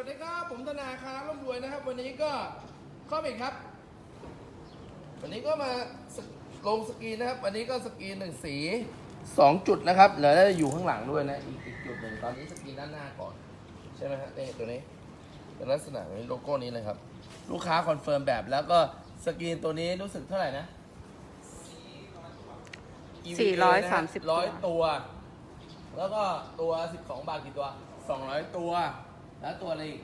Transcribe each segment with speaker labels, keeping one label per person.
Speaker 1: วัสดีครับ ผมธนาคารร่ำรวยนะครับ วันนี้ก็เข้าไปครับ วันนี้ก็มาสลงสกรีนนะครับ วันนี้ก็สกรีนหนึ่งสีสองจุดนะครับเหลือจะอยู่ข้างหลังด้วยนะอีกอีกจุดหนึ่งตอนนี้สกรีนด้านหน้าก่อน ใช่ไหมฮะนี่ตัวนี้เป็นลักษณะนี้โลโก้นี้เลยครับ ลูกค้าคอนเฟิร์มแบบแล้วก็สกรีนตัวนี้รู้สึกเท่าไหร่นะ
Speaker 2: 430
Speaker 1: ร้อยตัว แล้วก็ตัว12บาทกี่ตัว200ตัว แล้วตัวอะไรอีก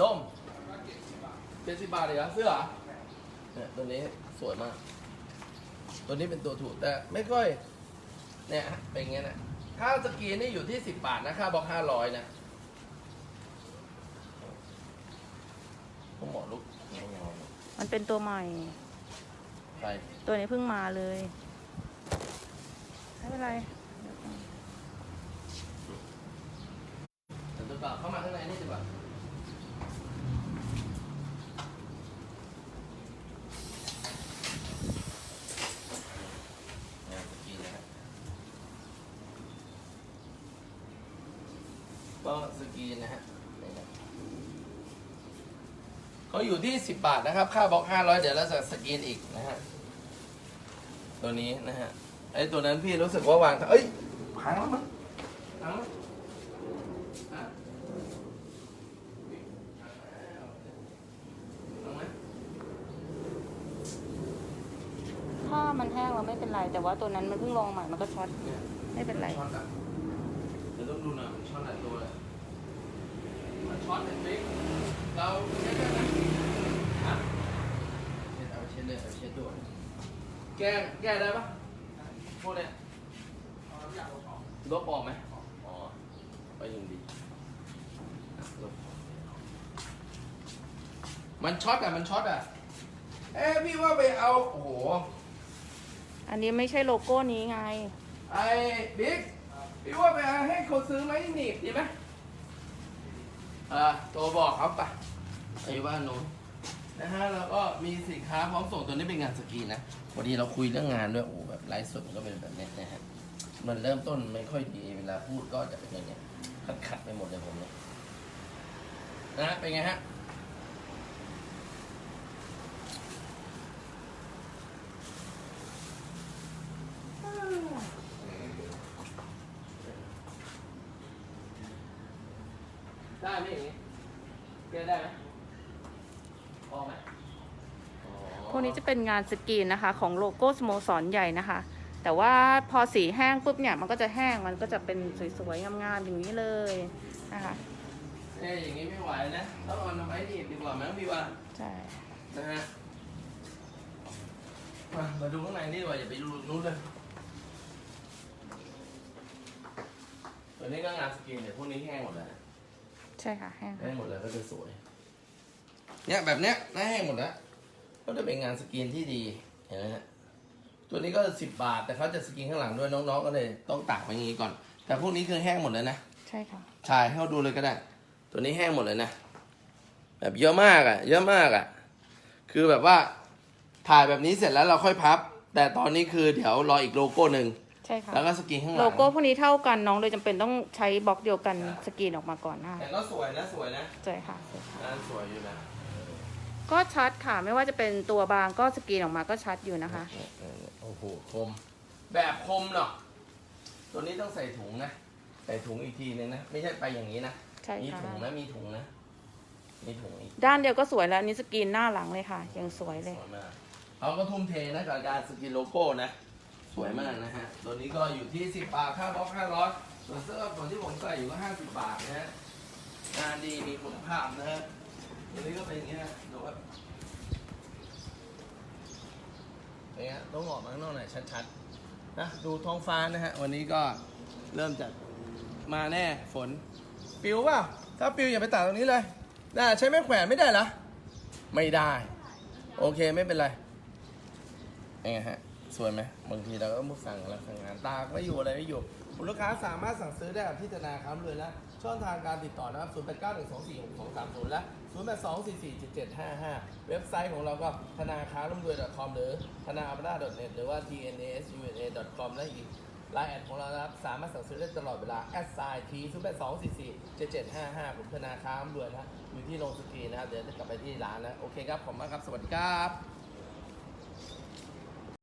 Speaker 1: ล่ม70บาทเลยเหรอเสื้อเหรอเนี่ยตัวนี้สวยมาก ตัวนี้เป็นตัวถูกแต่ไม่ค่อย เนี่ยฮะเป็นอย่างเงี้ยนะค่าสกรีนนี่อยู่ที่10บาทนะค่าบล็อก500นะต้องหมอลูกเงา
Speaker 2: มันเป็นตัวใหม่
Speaker 1: ๆไป
Speaker 2: ตัวนี้เพิ่งมาเลย ไม่เป็นไร
Speaker 1: เดี๋ยวตัวก่อนเข้ามาข้างในนี่ดีกว่าเนี่ยสกีนะฮะก็สกรีนนะฮะเขาอยู่ที่ 10 บาทนะครับ ค่าบล็อก 500 เดี๋ยวเราจะสกรีนอีกนะฮะ ตัวนี้นะฮะ ไอ้ตัวนั้นพี่รู้สึกว่าวาง เอ้ยพังแล้วมั้งพังแล้วฮะพังไหม
Speaker 2: ถ้ามันแห้งเราไม่เป็นไร แต่ว่าตัวนั้นมันเพิ่งลองใหม่มันก็ช็อตไม่เป็นไร
Speaker 1: ช็อตอะเดี๋ยวต้องดูน่อยมันช็อตหลายตัวเลยมันช็อตเห็นไหมเราเช็ดได้ไหมฮะเช็ดเอาเช็ดเลยเอาเช็ดตัวแก้แก้ได้ปะพวกเนี้ยลบออกไหมอ๋อไปยังดีลบมันช็อตอะมันช็อตอะเอ้พี่ว่าไปเอา โอ้โห
Speaker 2: อันนี้ไม่ใช่โลโก้นี้ไง
Speaker 1: ไอ้บิ๊กพี่ว่าไปให้คนซื้อไหมหนีบดีไหมเออโทรบอกเขาไปไอ้บ้านนู้นนะฮะแล้วก็มีสินค้าพร้อมส่งตัวนี้เป็นงานสกรีนนะวันนี้เราคุยเรื่องงานด้วยโอ้โหแบบไลฟ์สดมันก็เป็นแบบเนี้ยนะฮะมันเริ่มต้นไม่ค่อยดีเวลาพูดก็จะเป็นอย่างเงี้ยขัดขัดๆไปหมดเลยผมเนี่ยนะฮะเป็นไงฮะ ได้ไหมอย่างงี้แกได้ไหมพอไหมอ๋อ
Speaker 2: พวกนี้จะเป็นงานสกรีนนะคะ ของโลโก้สโมสรใหญ่นะคะ แต่ว่าพอสีแห้งปุ๊บเนี่ยมันก็จะแห้งมันก็จะเป็นสวยๆงามๆอย่างนี้เลยนะคะ
Speaker 1: เอ้ยอย่างงี้ไม่ไหวนะต้องเอาน้ำไม้หนีบดีกว่ามั้งพี่ว่า
Speaker 2: ใช่
Speaker 1: นะฮะมามาดูข้างในนี่ดีกว่าอย่าไปดูนู้นเลยตัวนี้ก็งานสกรีนเนี่ยพวกนี้แห้งหมดแล้ว
Speaker 2: ใช่ค่ะแห้ง
Speaker 1: แห้งหมดแล้วก็จะสวย เนี่ยแบบเนี้ยหน้าแห้งหมดแล้วก็จะเป็นงานสกรีนที่ดีเห็นไหมฮะตัวนี้ก็สิบบาท แต่เขาจะสกรีนข้างหลังด้วยน้องๆก็เลยต้องตากไว้อย่างงี้ก่อน แต่พวกนี้คือแห้งหมดแล้วนะ
Speaker 2: ใช่ค่ะ
Speaker 1: ถ่ายให้เขาดูเลยก็ได้ ตัวนี้แห้งหมดเลยนะแบบเยอะมากอะ่ะ เยอะมากอะ่ะ คือแบบว่าถ่ายแบบนี้เสร็จแล้วเราค่อยพับ แต่ตอนนี้คือเดี๋ยวรออีกโลโก้หนึ่ง
Speaker 2: ใช่ค่ะ
Speaker 1: แล้วก็สกรีนข้างหลั
Speaker 2: โล
Speaker 1: ง
Speaker 2: โก้พวกนี้เท่ากันน้องเลยจำเป็นต้องใช้บล็อกเดียวกันสกรีนออกมาก่อนนะคะ
Speaker 1: แต่ก็สวยนะสวยนะ
Speaker 2: ใช่ค่ะสวยค่ะ
Speaker 1: งานสวยอยู่นะ
Speaker 2: ก็ชัดค่ะไม่ว่าจะเป็นตัวบางก็สกรีนออกมาก็ชัดอยู่นะคะ
Speaker 1: เออโอ้โหคม แบบคมเนาะตัวนี้ต้องใส่ถุงนะ ใส่ถุงอีกทีนึงนะ ไม่ใช่ไปอย่างนี้นะ
Speaker 2: ใช่
Speaker 1: มี
Speaker 2: ค่ะ
Speaker 1: ถุงนะมีถุงนะมีถุงอีก
Speaker 2: ด้านเดียวก็สวยแล้วอันนี้สกรีนหน้าหลังเลยค่ะยังสวยเลย
Speaker 1: สวยมากเขาก็ทุ่มเทนะกับการสกรีนโลโก้นะ สวยมากนะฮะ ตัวนี้ก็อยู่ที่ 10 บาท ค่าบล็อก500ส่วนเสื้อส่วนที่ผมใส่อยู่ก็ 50 บาทนะฮะ งานดีมีคุณภาพนะฮะ ตัวนี้ก็เป็นอย่างเงี้ยดูครับเป็นไงต้องออกมาข้างนอกหน่อยชัดๆ นะ ดูท้องฟ้านะฮะ วันนี้ก็เริ่มจากมาแน่ฝน ปิวเปล่าถ้าปิวอย่าไปตากตรงนี้เลยน่าใช้ไม้แขวนไม่ได้เหรอ ไม่ได้ โอเคไม่เป็นไรยังไงฮะ สวยไหมบางทีเราก็มุสั่งแล้วสั่งงานตากไม่อยู่อะไรไม่อยู่คุณลูกค้าสามารถสั่งซื้อได้กับที่ธนาคารเลยนะช่องทางการติดต่อนะครับ 0 8 9 1 2 4 6 2 3 0 และ 0 8 2 4 4 7 7 5 5 เว็บไซต์ของเราก็ธนาคารร่ำรวย .com หรือธนาคา .net หรือว่า tnasuna.com และอีกไลน์แอดของเรานะครับสามารถสั่งซื้อได้ตลอดเวลาแอดไซน์ทีศูนย์แปดสองสี่สี่เจ็ดเจ็ดห้าห้าผมธนาคารด้วยนะอยู่ที่โรงสกีนนะครับเดี๋ยวจะกลับไปที่ร้านนะโอเคครับผมมากครับสวัสดีครับ